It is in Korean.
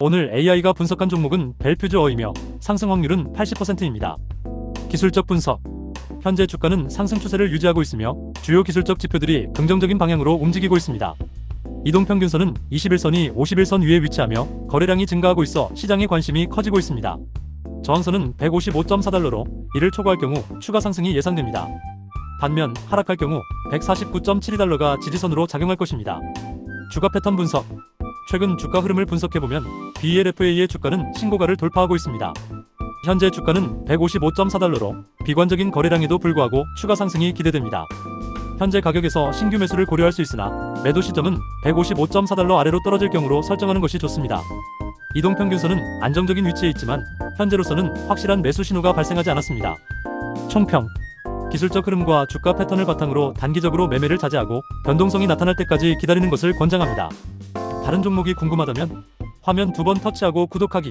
오늘 AI가 분석한 종목은 벨퓨즈어이며 상승 확률은 80%입니다. 기술적 분석. 현재 주가는 상승 추세를 유지하고 있으며 주요 기술적 지표들이 긍정적인 방향으로 움직이고 있습니다. 이동평균선은 21선이 51선 위에 위치하며 거래량이 증가하고 있어 시장의 관심이 커지고 있습니다. 저항선은 155.4달러로 이를 초과할 경우 추가 상승이 예상됩니다. 반면 하락할 경우 149.72달러가 지지선으로 작용할 것입니다. 주가 패턴 분석. 최근 주가 흐름을 분석해보면 BLFA의 주가는 신고가를 돌파하고 있습니다. 현재 주가는 155.4달러로 비관적인 거래량에도 불구하고 추가 상승이 기대됩니다. 현재 가격에서 신규 매수를 고려할 수 있으나 매도 시점은 155.4달러 아래로 떨어질 경우로 설정하는 것이 좋습니다. 이동평균선은 안정적인 위치에 있지만 현재로서는 확실한 매수 신호가 발생하지 않았습니다. 총평 기술적 흐름과 주가 패턴을 바탕으로 단기적으로 매매를 자제하고 변동성이 나타날 때까지 기다리는 것을 권장합니다. 다른 종목이 궁금하다면 화면 두 번 터치하고 구독하기